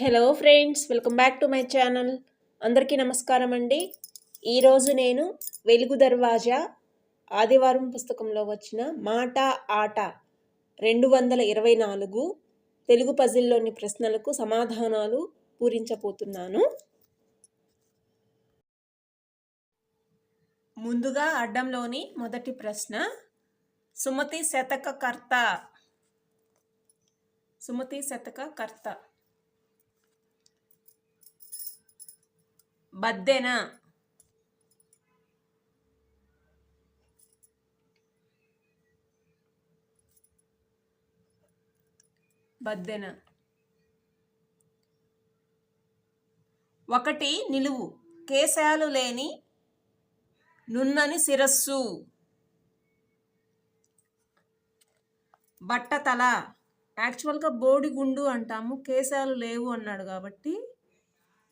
Hello friends welcome back to my channel అందరికీ నమస్కారం అండి. ఈరోజు నేను వెలుగు దర్వాజా ఆదివారం పుస్తకంలో వచ్చిన మాట ఆట రెండు వందల ఇరవై నాలుగు తెలుగు పజిల్లోని ప్రశ్నలకు సమాధానాలు పూరించబోతున్నాను. ముందుగా అడ్డంలోని మొదటి ప్రశ్న. సుమతి శతక కర్త సుమతి శతక కర్త బద్దెన? బద్దెన? ఒకటి నిలువు. కేశాలు లేని నున్నని శిరస్సు. బట్టతల. యాక్చువల్గా బోడిగుండు అంటాము కేశాలు లేవు అన్నాడు కాబట్టి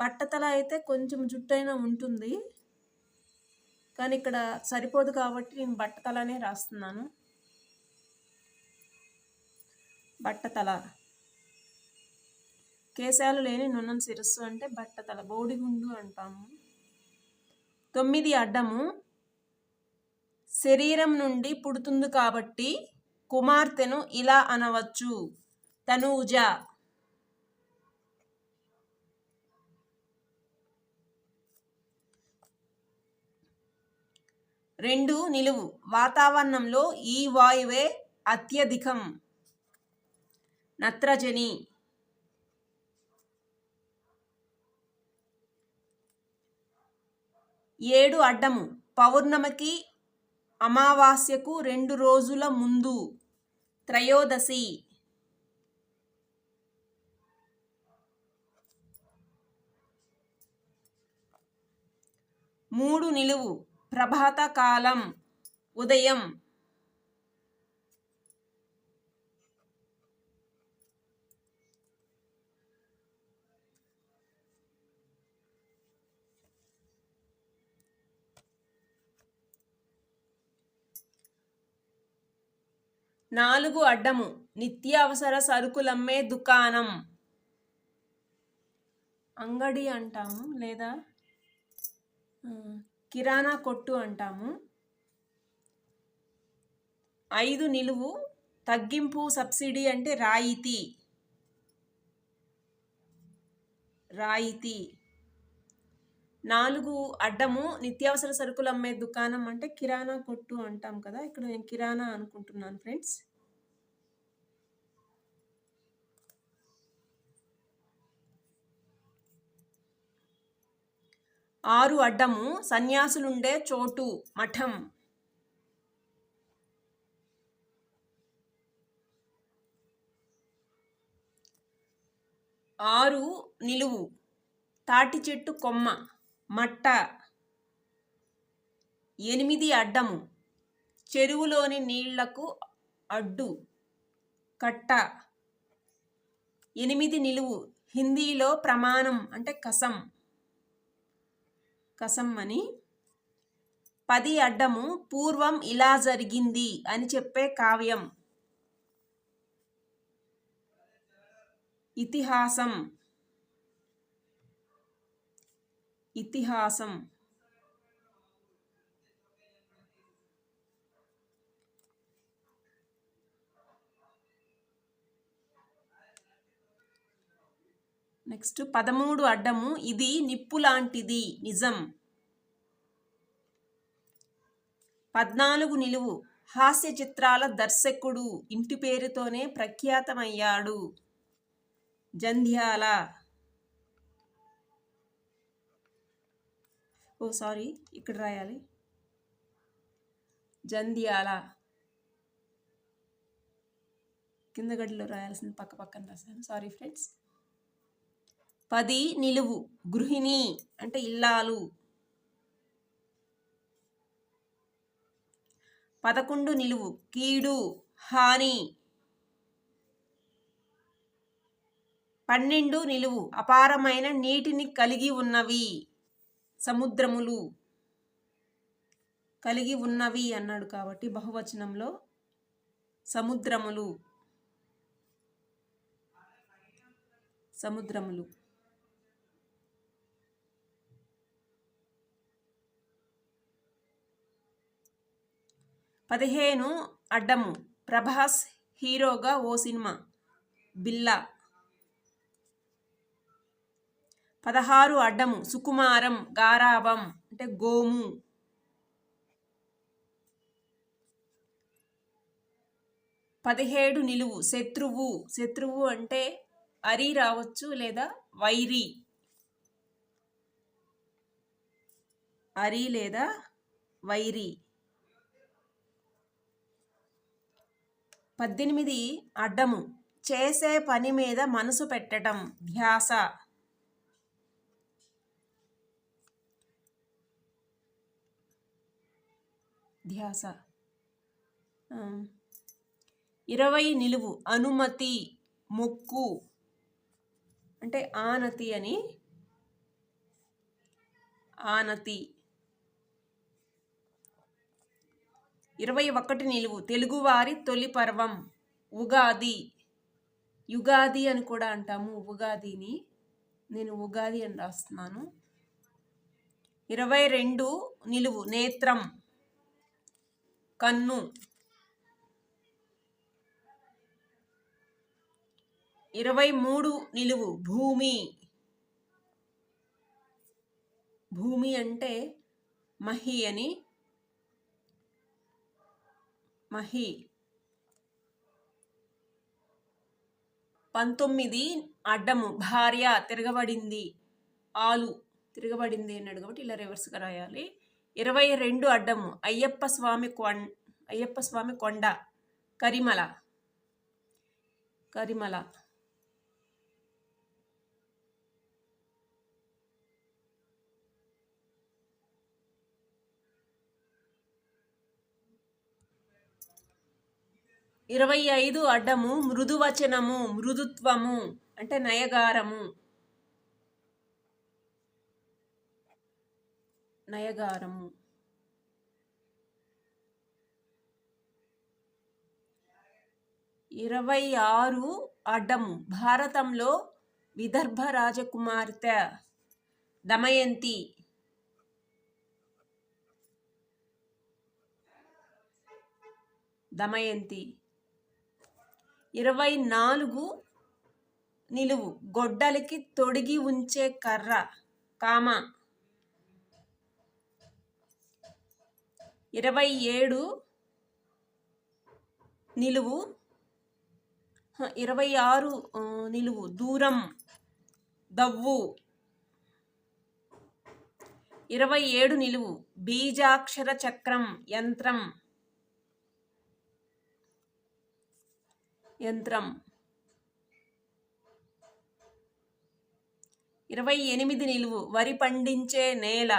పట్టతల అయితే కొంచెం జుట్టైనా ఉంటుంది. కానీ ఇక్కడ సరిపోదు కాబట్టి నేను బట్టతలనే రాస్తున్నాను. బట్టతల. కేశాలు లేని నున్నని శిరస్సు అంటే బట్టతల. బోడిగుండు అంటాము. తొమ్మిది అడ్డము. శరీరం నుండి పుడుతుంది కాబట్టి కుమార్తెను ఇలా అనవచ్చు. తనూజ. రెండు నిలువు. వాతావరణంలో ఈ వాయువే అత్యధికం. నత్రజని. ఏడు అడ్డము. పౌర్ణమికి అమావాస్యకు రెండు రోజుల ముందు. త్రయోదశి. మూడు నిలువు. ప్రభాత కాలం ఉదయం. నాలుగు అడ్డము నిత్యావసర సరుకులమ్మే దుకాణం. అంగడి అంటాము లేదా? కిరాణా కొట్టు అంటాము. ఐదు నిలువు తగ్గింపు సబ్సిడీ అంటే రాయితీ. రాయితీ. నాలుగు అడ్డము నిత్యావసర సరుకులు అమ్మే దుకాణం అంటే కిరాణా కొట్టు అంటాం కదా. ఇక్కడ నేను కిరాణా అనుకుంటున్నాను ఫ్రెండ్స్. ఆరు అడ్డము సన్యాసులుండే చోటు మఠం. ఆరు నిలువు. తాటి చెట్టు కొమ్మ మట్ట. ఎనిమిది అడ్డము. చెరువులోని నీళ్ళకు అడ్డు కట్ట. ఎనిమిది నిలువు. హిందీలో ప్రమాణం అంటే కసం. కసం అని. పది అడ్డము పూర్వం ఇలా జరిగింది అని చెప్పే కావ్యం. ఇతిహాసం. ఇతిహాసం. నెక్స్ట్ పదమూడు అడ్డము ఇది నిప్పు లాంటిది నిజం. పద్నాలుగు నిలువు హాస్య చిత్రాల దర్శకుడు ఇంటి పేరుతోనే ప్రఖ్యాతమయ్యాడు. జంధ్యాల. ఓ సారీ ఇక్కడ రాయాలి. జంధ్యాల. కింద గడిలో రాయాల్సింది పక్క పక్కన రాశాను. Sorry friends. పది నిలువు గృహిణి అంటే ఇల్లాలు. పదకొండు నిలువు కీడు హాని. పన్నెండు నిలువు అపారమైన నీటిని కలిగి ఉన్నవి. సముద్రములు కలిగి ఉన్నవి అన్నాడు కాబట్టి బహువచనంలో సముద్రములు. సముద్రములు. పదిహేను అడ్డము. ప్రభాస్ హీరోగా ఓ సినిమా. బిల్లా. పదహారు అడ్డము. సుకుమారం గారాబం అంటే గోము. పదిహేడు నిలువు. శత్రువు. శత్రువు అంటే అరి రావచ్చు లేదా వైరి. అరి లేదా వైరి. పద్దెనిమిది అడ్డము. చేసే పని మీద మనసు పెట్టడం ధ్యాస. ధ్యాస. ఇరవై నిలువు. అనుమతి. ముక్కు. అంటే ఆనతి అని. ఆనతి. ఇరవై ఒకటి నిలువు. తెలుగువారి తొలి పర్వం ఉగాది. యుగాది అని కూడా అంటాము. ఉగాదిని నేను ఉగాది అని రాస్తున్నాను. ఇరవై రెండు నిలువు. నేత్రం. కన్ను. ఇరవై మూడు నిలువు. భూమి. భూమి అంటే మహి అని మహి. పంతొమ్మిది అడ్డము. భార్య తిరగబడింది. ఆలు తిరగబడింది అన్నాడు కాబట్టి ఇలా రివర్స్గా రాయాలి. ఇరవై రెండు అడ్డము. అయ్యప్ప స్వామి కొం అయ్యప్ప స్వామి కొండ. కరిమల. కరిమల. ఇరవై ఐదు అడ్డము మృదువచనము మృదుత్వము అంటే నయగారము. నయగారము. ఇరవై ఆరు అడ్డము భారతంలో విదర్భ రాజకుమార్తె దమయంతి. దమయంతి. ఇరవై నాలుగు నిలువు గొడ్డలికి తొడిగి ఉంచే కర్ర కామ. ఇరవై ఏడు నిలువు ఇరవై ఆరు నిలువు దూరం దవ్వు. ఇరవై ఏడు నిలువు బీజాక్షర చక్రం యంత్రం. యంత్రం. ఇరవై ఎనిమిది నిలువు వరి పండించే నేల.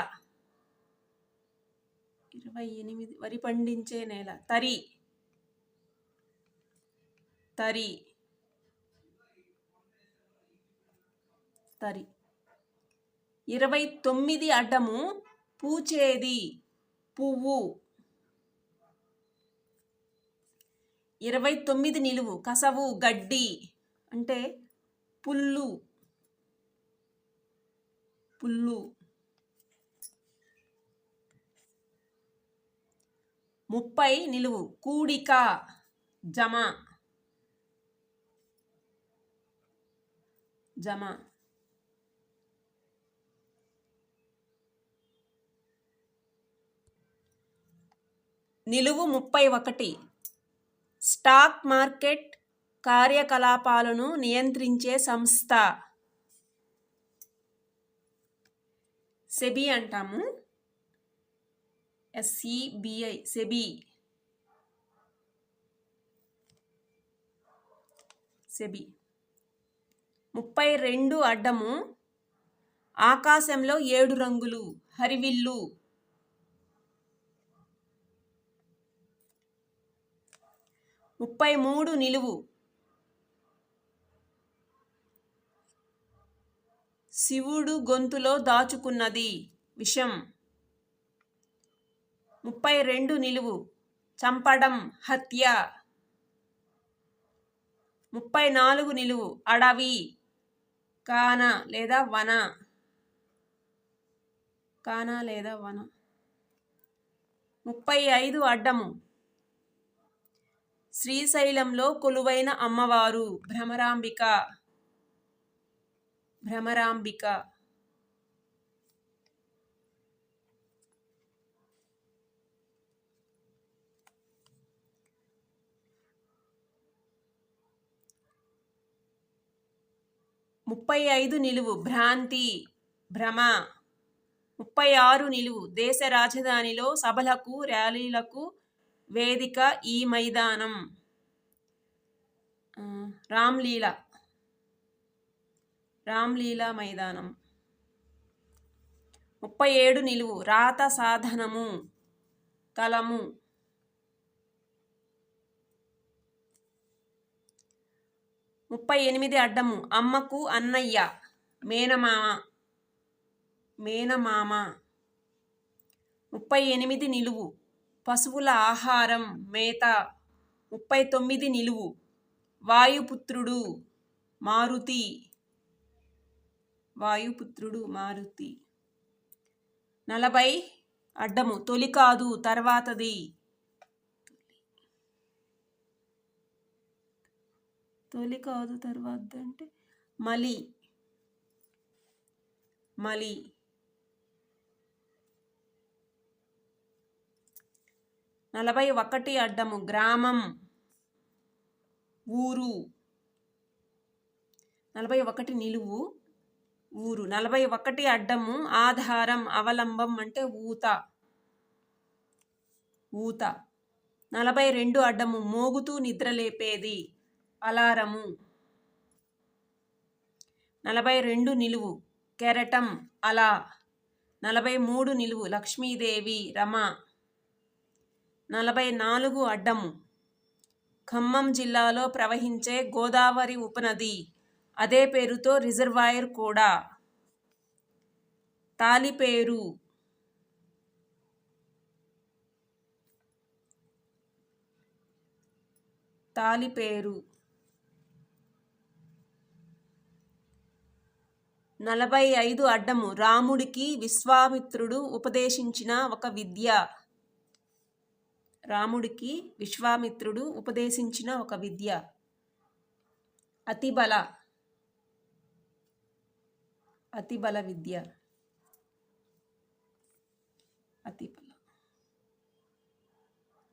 ఇరవై ఎనిమిది వరి పండించే నేల. తరి. తరి. తరి. ఇరవై తొమ్మిది అడ్డము పూచేది. పువ్వు. ఇరవై తొమ్మిది నిలువు కసవు గడ్డి అంటే పుల్లు. పుల్లు. ముప్పై నిలువు కూడిక జమ. జమ. నిలువు ముప్పై ఒకటి. స్టాక్ మార్కెట్ కార్యకలాపాలను నియంత్రించే సంస్థ. సెబీ అంటాము. SEBI SEBI. సెబీ. ముప్పై రెండు అడ్డము ఆకాశంలో ఏడు రంగులు హరివిల్లు. ముప్పై మూడు నిలువు. శివుడు గొంతులో దాచుకున్నది విషం. ముప్పై రెండు నిలువు. చంపడం హత్య. ముప్పై నాలుగు నిలువు. అడవి కాన లేదా వన. కాన లేదా వన. ముప్పై ఐదు అడ్డము. శ్రీశైలంలో కొలువైన అమ్మవారు భ్రమరాంబిక. భ్రమరాంబిక. ముప్పై ఐదు నిలువు భ్రాంతి భ్రమ. ముప్పై ఆరు నిలువు దేశ రాజధానిలో సభలకు ర్యాలీలకు వేదిక ఈ మైదానం. రామ్లీల. రామ్లీలా మైదానం. ముప్పై ఏడు నిలువు. రాత సాధనము. కలము. ముప్పై ఎనిమిది అడ్డము. అమ్మకు అన్నయ్య. మేనమామ. మేనమామ. ముప్పై ఎనిమిది నిలువు. పశువుల ఆహారం మేత ముప్పై తొమ్మిది నిలువు. వాయుపుత్రుడు మారుతి. వాయుపుత్రుడు మారుతి. నలభై అడ్డము. తొలి కాదు తర్వాతది. తొలి కాదు తర్వాత అంటే మలి. మలి. నలభై ఒకటి అడ్డము గ్రామం ఊరు. నలభై ఒకటి నిలువు ఊరు. నలభై ఒకటి అడ్డము ఆధారం అవలంబం అంటే ఊత. ఊత. నలభై రెండు అడ్డము మోగుతూ నిద్రలేపేది. అలారము. నలభై రెండు నిలువు కెరటం అలా. నలభై మూడు నిలువు లక్ష్మీదేవి రమ. నలభై నాలుగు అడ్డము. ఖమ్మం జిల్లాలో ప్రవహించే గోదావరి ఉపనది. అదే పేరుతో రిజర్వాయర్ కూడా. తాలిపేరు. తాలిపేరు. నలభై ఐదు అడ్డము. రాముడికి విశ్వామిత్రుడు ఉపదేశించిన ఒక విద్య. రాముడికి విశ్వామిత్రుడు ఉపదేశించిన ఒక విద్య. అతిబల అతిబల విద్య. అతిబల.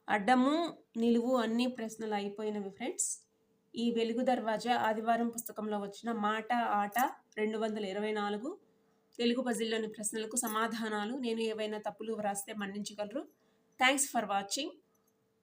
అడ్డము నిలువు అన్ని ప్రశ్నలు అయిపోయినవి ఫ్రెండ్స్. ఈ వెలుగు దర్వాజా ఆదివారం పుస్తకంలో వచ్చిన మాట ఆట రెండు వందల ఇరవై నాలుగు. తెలుగు పజిల్లోని ప్రశ్నలకు సమాధానాలు నేను ఏవైనా తప్పులు వ్రాస్తే మన్నించగలరు. Thanks for watching